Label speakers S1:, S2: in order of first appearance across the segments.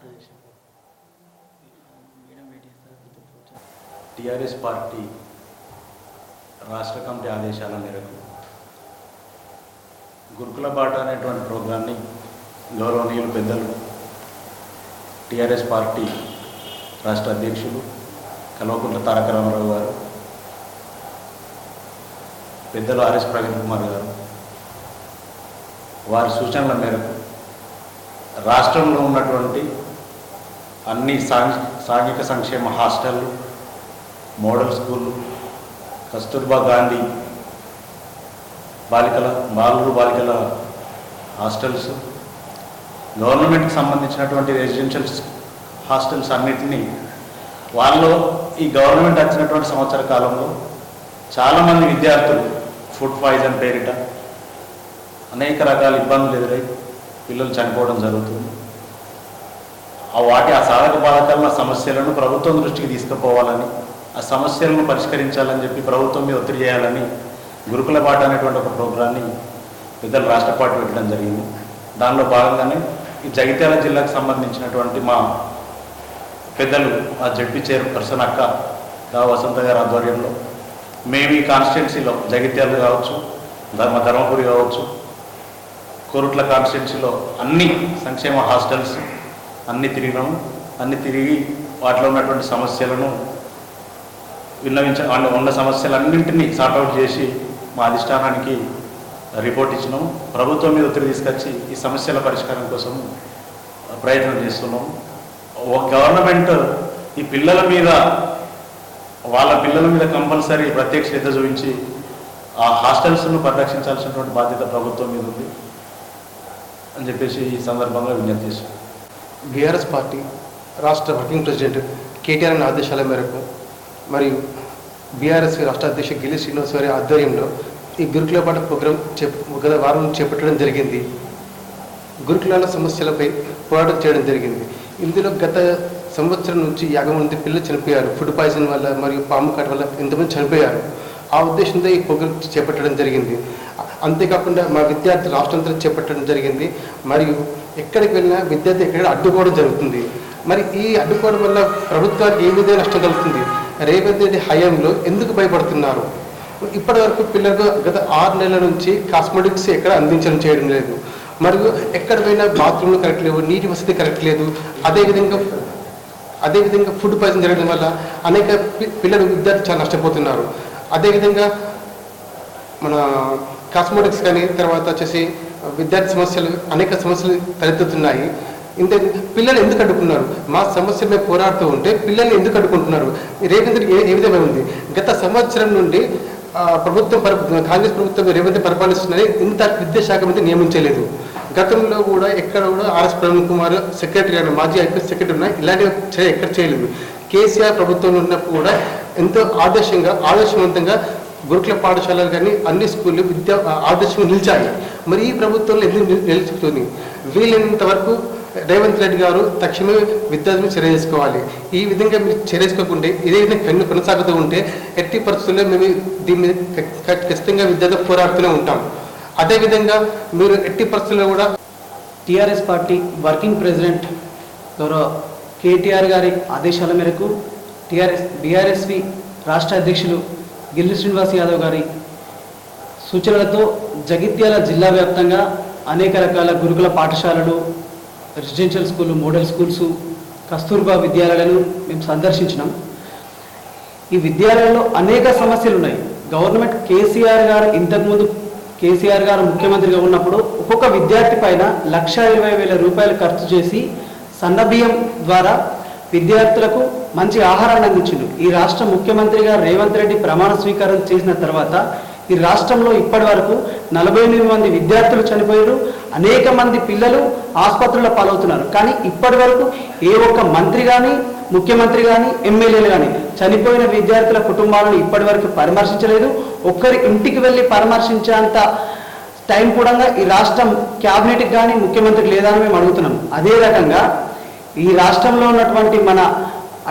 S1: Gracias. TRS party రాష్ట్ర committee ఆదేశాల మేరకు గురుకుల బాట అనేటువంటి ప్రోగ్రాన్ని గౌరవనీయులు పెద్దలు టిఆర్ఎస్ పార్టీ రాష్ట్ర అధ్యక్షులు కల్వకుంట్ల తారక రామారావు గారు పెద్దలు ఆర్ఎస్ ప్రవీణ్ కుమార్ గారు వారి సూచనల మేరకు రాష్ట్రంలో ఉన్నటువంటి అన్ని సాంఘిక సంక్షేమ హాస్టళ్ళు మోడల్ స్కూల్ కస్తూర్బా గాంధీ బాలికల బాలురు బాలికల హాస్టల్స్ గవర్నమెంట్కి సంబంధించినటువంటి రెసిడెన్షియల్ హాస్టల్స్ అన్నిటినీ వాళ్ళు ఈ గవర్నమెంట్ వచ్చినటువంటి సంవత్సర కాలంలో చాలామంది విద్యార్థులు ఫుడ్ పాయిజన్ పేరిట అనేక రకాల ఇబ్బందులు ఎదురై పిల్లలు చనిపోవడం జరుగుతుంది. ఆ వాటి ఆ సాధక బాధకాల సమస్యలను ప్రభుత్వం దృష్టికి తీసుకుపోవాలని ఆ సమస్యలను పరిష్కరించాలని చెప్పి ప్రభుత్వం మీద ఒత్తిడి చేయాలని గురుకుల పాట అనేటువంటి ఒక ప్రోగ్రాన్ని పెద్దలు రాష్ట్ర పార్టీ పెట్టడం జరిగింది. దానిలో భాగంగానే ఈ జగిత్యాల జిల్లాకు సంబంధించినటువంటి మా పెద్దలు ఆ జడ్పీ చైర్పర్సన్ అక్క గా వసంత గారి ఆధ్వర్యంలో మేము ఈ కాన్స్టిట్యున్సీలో జగిత్యాల కావచ్చు ధర్మ ధర్మపురి కావచ్చు కోరుట్ల కాన్స్టిట్యున్సీలో అన్ని సంక్షేమ హాస్టల్స్ అన్ని తిరిగినాము. అన్ని తిరిగి వాటిలో ఉన్నటువంటి సమస్యలను విన్నవించ వాళ్ళు ఉన్న సమస్యలన్నింటినీ సార్ట్అవుట్ చేసి మా అధిష్టానానికి రిపోర్ట్ ఇచ్చినాం. ప్రభుత్వం మీద ఒత్తిడి తీసుకొచ్చి ఈ సమస్యల పరిష్కారం కోసం ప్రయత్నం చేస్తున్నాం. ఒక గవర్నమెంట్ ఈ పిల్లల మీద వాళ్ళ పిల్లల మీద కంపల్సరీ ప్రత్యేక శ్రద్ధ చూపించి ఆ హాస్టల్స్ను పరిరక్షించాల్సినటువంటి బాధ్యత ప్రభుత్వం మీద ఉంది అని చెప్పేసి ఈ సందర్భంగా విజ్ఞప్తి చేశాం
S2: బీఆర్ఎస్ పార్టీ రాష్ట్ర వర్కింగ్ ప్రెసిడెంట్ కేటీఆర్ ఆదేశాల మేరకు మరియు బీఆర్ఎస్ రాష్ట్ర అధ్యక్షుడు గిలి శ్రీనివాస్ గారి ఆధ్వర్యంలో ఈ గురుకుల పాట ప్రోగ్రాం గత వారం చేపట్టడం జరిగింది. గురుకులాల సమస్యలపై పోరాటం చేయడం జరిగింది. ఇందులో గత సంవత్సరం నుంచి యాగం మంది పిల్లలు చనిపోయారు. ఫుడ్ పాయిజన్ వల్ల మరియు పాము కట్ వల్ల ఎంతమంది చనిపోయారు. ఆ ఉద్దేశంతో ఈ ప్రోగ్రాం చేపట్టడం జరిగింది. అంతేకాకుండా మా విద్యార్థి రాష్ట్రంతో చేపట్టడం జరిగింది. మరియు ఎక్కడికి వెళ్ళినా విద్యార్థి ఎక్కడ అడ్డుకోవడం జరుగుతుంది. మరి ఈ అడ్డుకోవడం వల్ల ప్రభుత్వానికి ఏ విధంగా నష్టం కలుగుతుంది? రేవంత్ రెడ్డి హయాంలో ఎందుకు భయపడుతున్నారు? ఇప్పటి వరకు పిల్లలకు గత ఆరు నెలల నుంచి కాస్మెటిక్స్ ఎక్కడ అందించడం చేయడం లేదు. మరియు ఎక్కడ పోయినా బాత్రూమ్లు కరెక్ట్ లేవు నీటి వసతి కరెక్ట్ లేదు. అదేవిధంగా అదేవిధంగా ఫుడ్ పాయిజన్ జరగడం వల్ల అనేక పిల్లలు విద్యార్థులు చాలా నష్టపోతున్నారు. అదేవిధంగా మన కాస్మెటిక్స్ కానీ తర్వాత వచ్చేసి విద్యార్థి సమస్యలు అనేక సమస్యలు తలెత్తుతున్నాయి. ఇంత పిల్లలు ఎందుకు అడ్డుకున్నారు? మా సమస్య మేము పోరాడుతూ ఉంటే పిల్లల్ని ఎందుకు అడ్డుకుంటున్నారు? రేవంత్ ఏ ఏ విధంగా ఉంది? గత సంవత్సరం నుండి ప్రభుత్వం పరి కాంగ్రెస్ ప్రభుత్వం రేవంత్ పరిపాలిస్తున్నది ఇంత విద్యాశాఖ మంత్రి నియమించలేదు. గతంలో కూడా ఎక్కడ కూడా ఆర్ఎస్ ప్రవీణ్ కుమార్ సెక్రటరీ అయిన మాజీ ఐపీఎస్ సెక్రటరీ ఉన్నా ఇలాంటి ఎక్కడ చేయలేదు. కేసీఆర్ ప్రభుత్వంలో ఉన్నప్పుడు కూడా ఎంతో ఆదర్శంగా ఆదర్శవంతంగా గురుకుల పాఠశాలలు కానీ అన్ని స్కూళ్ళు విద్యా ఆదర్శంగా నిలిచాయి. మరి ఈ ప్రభుత్వంలో ఎందుకు నిల్- నిలుచుతుంది వీలైనంత వరకు రేవంత్ రెడ్డి గారు తక్షణమే విద్యార్థులను చర్య చేసుకోవాలి. ఈ విధంగా మీరు చర్య చేసుకోకుంటే ఇదే విధంగా కన్ను కొనసాగుతూ ఉంటే ఎట్టి పరిస్థితుల్లో మేము దీని మీద ఖచ్చితంగా విద్యార్థులు పోరాడుతూనే ఉంటాం. అదేవిధంగా మీరు ఎట్టి పరిస్థితుల్లో కూడా
S3: టీఆర్ఎస్ పార్టీ వర్కింగ్ ప్రెసిడెంట్ గౌరవ కేటీఆర్ గారి ఆదేశాల మేరకు టీఆర్ఎస్ బీఆర్ఎస్వి రాష్ట్ర అధ్యక్షులు గిల్లి శ్రీనివాస్ యాదవ్ గారి సూచనలతో జగిత్యాల జిల్లా వ్యాప్తంగా అనేక రకాల గురుకుల పాఠశాలలు residential school model schools Kasturba విద్యాలయాలను మేము సందర్శించినాం. ఈ విద్యాలయాల్లో అనేక సమస్యలు ఉన్నాయి. గవర్నమెంట్ కేసీఆర్ గారు ఇంతకుముందు కేసీఆర్ గారు ముఖ్యమంత్రిగా ఉన్నప్పుడు ఒక్కొక్క విద్యార్థి పైన లక్ష ఇరవై వేల రూపాయలు ఖర్చు చేసి సన్నబియ్యం ద్వారా విద్యార్థులకు మంచి ఆహారాన్ని అందించిండు. ఈ రాష్ట్ర ముఖ్యమంత్రిగా రేవంత్ రెడ్డి ప్రమాణ స్వీకారం చేసిన తర్వాత ఈ రాష్ట్రంలో ఇప్పటి వరకు నలభై ఎనిమిది మంది విద్యార్థులు చనిపోయారు. అనేక మంది పిల్లలు ఆసుపత్రుల పాలవుతున్నారు. కానీ ఇప్పటి వరకు ఏ ఒక్క మంత్రి కానీ ముఖ్యమంత్రి కానీ ఎమ్మెల్యేలు కానీ చనిపోయిన విద్యార్థుల కుటుంబాలను ఇప్పటి వరకు పరామర్శించలేదు. ఒక్కరి ఇంటికి వెళ్ళి పరామర్శించేంత టైం కూడా ఈ రాష్ట్రం క్యాబినెట్కి కానీ ముఖ్యమంత్రికి లేదా అని మేము అడుగుతున్నాం. అదే రకంగా ఈ రాష్ట్రంలో ఉన్నటువంటి మన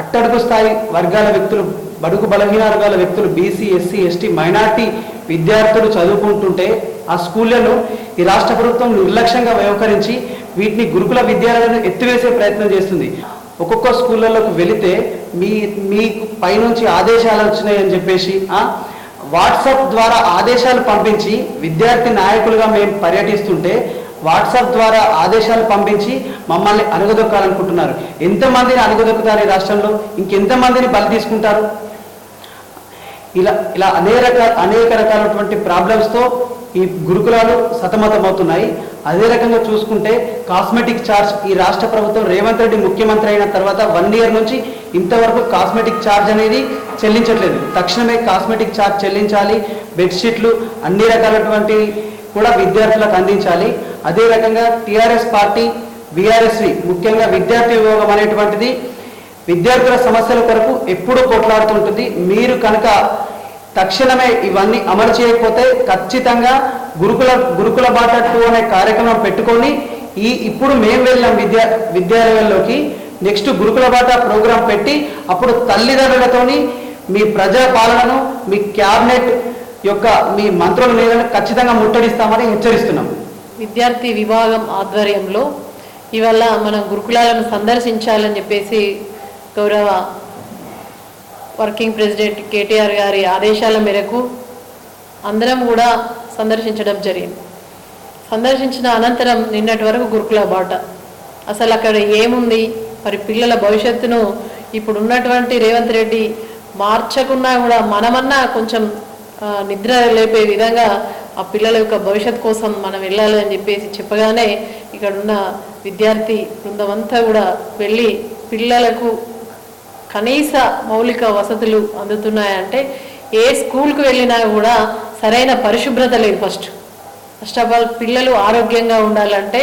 S3: అట్టడుగు స్థాయి వర్గాల వ్యక్తులు బడుగు బలహీన వర్గాల వ్యక్తులు బీసీ ఎస్సీ ఎస్టీ మైనార్టీ విద్యార్థులు చదువుకుంటుంటే ఆ స్కూళ్ళలో ఈ రాష్ట్ర ప్రభుత్వం నిర్లక్ష్యంగా వ్యవహరించి వీటిని గురుకుల విద్యాలయాలను ఎత్తివేసే ప్రయత్నం చేస్తుంది. ఒక్కొక్క స్కూళ్ళలోకి వెళితే మీ మీకు పైనుంచి ఆదేశాలు వచ్చినాయని చెప్పేసి వాట్సాప్ ద్వారా ఆదేశాలు పంపించి విద్యార్థి నాయకులుగా మేము పర్యటిస్తుంటే వాట్సాప్ ద్వారా ఆదేశాలు పంపించి మమ్మల్ని అణగదొక్కాలనుకుంటున్నారు. ఎంతమందిని అణగదొక్కుతారు ఈ రాష్ట్రంలో? ఇంకెంతమందిని బలి తీసుకుంటారు? ఇలా ఇలా అనేక రకాల అనేక రకాలైనటువంటి ప్రాబ్లమ్స్తో ఈ గురుకులాలు సతమతమవుతున్నాయి. అదే రకంగా చూసుకుంటే కాస్మెటిక్ ఛార్జ్ ఈ రాష్ట్ర ప్రభుత్వం రేవంత్ రెడ్డి ముఖ్యమంత్రి అయిన తర్వాత వన్ ఇయర్ నుంచి ఇంతవరకు కాస్మెటిక్ ఛార్జ్ అనేది చెల్లించట్లేదు. తక్షణమే కాస్మెటిక్ ఛార్జ్ చెల్లించాలి. బెడ్షీట్లు అన్ని రకాలటువంటి కూడా విద్యార్థులకు అందించాలి. అదే రకంగా టీఆర్ఎస్ పార్టీ బీఆర్ఎస్వి ముఖ్యంగా విద్యార్థి విభాగం అనేటువంటిది విద్యార్థుల సమస్యల కొరకు ఎప్పుడూ కొట్లాడుతుంటుంది. మీరు కనుక తక్షణమే ఇవన్నీ అమలు చేయకపోతే ఖచ్చితంగా గురుకుల గురుకుల బాట టూ అనే కార్యక్రమం పెట్టుకొని ఈ ఇప్పుడు మేము వెళ్ళాం విద్యా విద్యాలయాల్లోకి నెక్స్ట్ గురుకుల బాట ప్రోగ్రాం పెట్టి అప్పుడు తల్లిదండ్రులతోని మీ ప్రజా పాలనను మీ క్యాబినెట్ యొక్క మీ మంత్రుల మీద ఖచ్చితంగా ముట్టడిస్తామని హెచ్చరిస్తున్నాం.
S4: విద్యార్థి విభాగం ఆధ్వర్యంలో ఇవాళ మనం గురుకులాలను సందర్శించాలని చెప్పేసి గౌరవ వర్కింగ్ ప్రెసిడెంట్ కేటీఆర్ గారి ఆదేశాల మేరకు అందరం కూడా సందర్శించడం జరిగింది. సందర్శించిన అనంతరం నిన్నటి వరకు గురుకుల బాట. అసలు అక్కడ ఏముంది? మరి పిల్లల భవిష్యత్తును ఇప్పుడు ఉన్నటువంటి రేవంత్ రెడ్డి మార్చకున్నా కూడా మనమన్నా కొంచెం నిద్ర లేపే విధంగా ఆ పిల్లల యొక్క భవిష్యత్ కోసం మనం వెళ్ళాలి అని చెప్పేసి చెప్పగానే ఇక్కడ ఉన్న విద్యార్థి బృందమంతా కూడా వెళ్ళి పిల్లలకు కనీస మౌలిక వసతులు అందుతున్నాయంటే ఏ స్కూల్కి వెళ్ళినా కూడా సరైన పరిశుభ్రత లేదు ఫస్ట్. ఫస్ట్ ఆఫ్ ఆల్ పిల్లలు ఆరోగ్యంగా ఉండాలంటే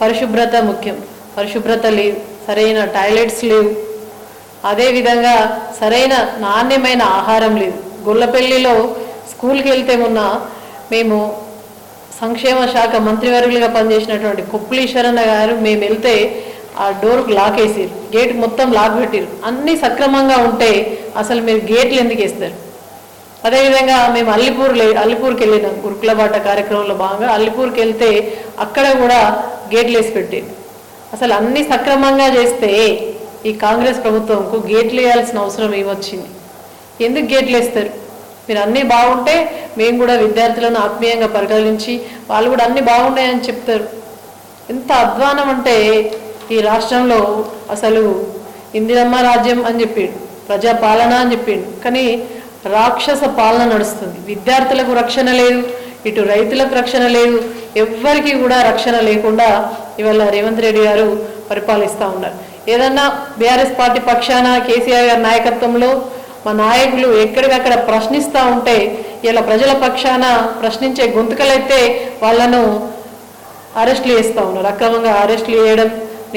S4: పరిశుభ్రత ముఖ్యం. పరిశుభ్రత లేదు సరైన టాయిలెట్స్ లేవు. అదేవిధంగా సరైన నాణ్యమైన ఆహారం లేదు. గొల్లపల్లిలో స్కూల్కి వెళ్తే మొన్న మేము సంక్షేమ శాఖ మంత్రివర్యులుగా పనిచేసినటువంటి కొప్పులీశ్వరన్న గారు మేము వెళ్తే ఆ డోర్కు లాక్ వేసారు గేట్ మొత్తం లాక్ పెట్టారు అన్నీ సక్రమంగా ఉంటే అసలు మీరు గేట్లు ఎందుకు వేస్తారు? అదేవిధంగా మేము అల్లిపూర్ అల్లిపూర్కి వెళ్ళినాం. గురుకుల బాట కార్యక్రమంలో భాగంగా అల్లిపూర్కి వెళ్తే అక్కడ కూడా గేట్లు వేసి పెట్టారు అసలు అన్ని సక్రమంగా చేస్తే ఈ కాంగ్రెస్ ప్రభుత్వంకు గేట్లు వేయాల్సిన అవసరం ఏమొచ్చింది? ఎందుకు గేట్లు వేస్తారు? మీరు అన్నీ బాగుంటే మేము కూడా విద్యార్థులను ఆత్మీయంగా పరిగణించి వాళ్ళు కూడా అన్నీ బాగున్నాయని చెప్తారు. ఎంత అధ్వానం అంటే ఈ రాష్ట్రంలో అసలు ఇందిరమ్మ రాజ్యం అని చెప్పిండు ప్రజాపాలన అని చెప్పిండు. కానీ రాక్షస పాలన నడుస్తుంది. విద్యార్థులకు రక్షణ లేదు ఇటు రైతులకు రక్షణ లేదు ఎవ్వరికి కూడా రక్షణ లేకుండా ఇవాళ రేవంత్ రెడ్డి గారు పరిపాలిస్తూ ఉన్నారు. ఏదన్నా బీఆర్ఎస్ పార్టీ పక్షాన కేసీఆర్ గారి నాయకత్వంలో మా నాయకులు ఎక్కడికక్కడ ప్రశ్నిస్తూ ఉంటే ఇలా ప్రజల పక్షాన ప్రశ్నించే గొంతుకలైతే వాళ్ళను అరెస్టులు చేస్తూ ఉన్నారు. అక్రమంగా అరెస్టులు చేయడం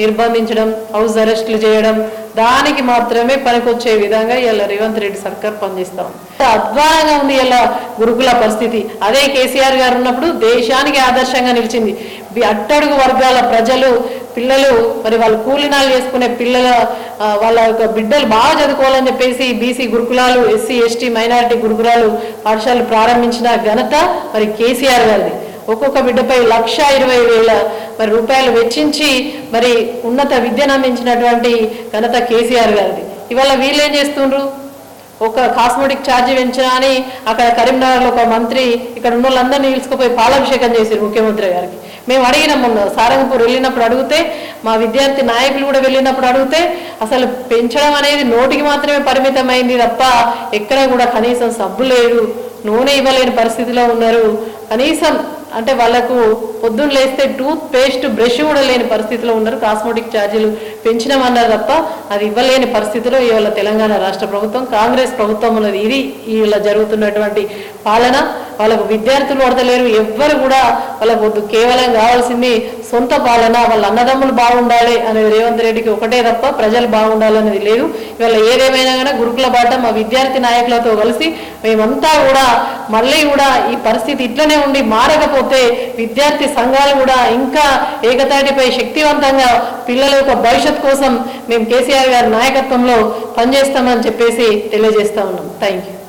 S4: నిర్బంధించడం హౌస్ అరెస్టులు చేయడం దానికి మాత్రమే పనికొచ్చే విధంగా ఇలా రేవంత్ రెడ్డి సర్కార్ పనిచేస్తాం అద్వానంగా ఉంది ఇలా గురుకుల పరిస్థితి. అదే కేసీఆర్ గారు ఉన్నప్పుడు దేశానికి ఆదర్శంగా నిలిచింది. అట్టడుగు వర్గాల ప్రజలు పిల్లలు మరి వాళ్ళు కూలినాలు చేసుకునే పిల్లల వాళ్ళ యొక్క బిడ్డలు బాగా చదువుకోవాలని చెప్పేసి బీసీ గురుకులాలు ఎస్సీ ఎస్టీ మైనారిటీ గురుకులాలు పాఠశాలలు ప్రారంభించిన ఘనత మరి కేసీఆర్ గారిది. ఒక్కొక్క బిడ్డపై లక్ష ఇరవై వేల మరి రూపాయలు వెచ్చించి మరి ఉన్నత విద్యను అందించినటువంటి ఘనత కేసీఆర్ గారిది. ఇవాళ వీళ్ళు ఏం చేస్తుండ్రు? ఒక కాస్మెటిక్ ఛార్జ్ పెంచినా అని అక్కడ కరీంనగర్లో ఒక మంత్రి ఇక్కడ ఉన్న వాళ్ళందరినీ నిలుచుకుపోయి పాలాభిషేకం చేశారు ముఖ్యమంత్రి గారికి. మేము అడిగినాం మొన్న సారంగపూర్ వెళ్ళినప్పుడు అడిగితే మా విద్యార్థి నాయకులు కూడా వెళ్ళినప్పుడు అడిగితే అసలు పెంచడం అనేది నోటికి మాత్రమే పరిమితమైంది తప్ప ఎక్కడ కూడా కనీసం సబ్బు లేదు నూనె ఇవ్వలేని పరిస్థితిలో ఉన్నారు. కనీసం అంటే వాళ్ళకు పొద్దున్న లేస్తే టూత్ పేస్ట్ బ్రష్ కూడా లేని పరిస్థితిలో ఉన్నారు. కాస్మోటిక్ ఛార్జీలు పెంచినామన్నారు తప్ప అది ఇవ్వలేని పరిస్థితిలో ఇవాళ తెలంగాణ రాష్ట్ర ప్రభుత్వం కాంగ్రెస్ ప్రభుత్వం ఉన్నది. ఇది ఇలా జరుగుతున్నటువంటి పాలన. వాళ్ళకు విద్యార్థులు వడతలేరు ఎవ్వరు కూడా వాళ్ళకు వద్దు కేవలం కావాల్సింది సొంత పాలన వాళ్ళ అన్నదమ్ములు బాగుండాలి అనేది రేవంత్ రెడ్డికి ఒకటే తప్ప ప్రజలు బాగుండాలనేది లేదు. ఇవాళ ఏదేమైనా కానీ గురుకుల బాట మా విద్యార్థి నాయకులతో కలిసి మేమంతా కూడా మళ్ళీ కూడా ఈ పరిస్థితి ఇట్లనే ఉండి మారకపోతే విద్యార్థి సంఘాలు కూడా ఇంకా ఏకతాటిపై శక్తివంతంగా పిల్లల యొక్క భవిష్యత్ కోసం మేము కేసీఆర్ గారి నాయకత్వంలో పనిచేస్తామని చెప్పేసి తెలియజేస్తా ఉన్నాం. Thank you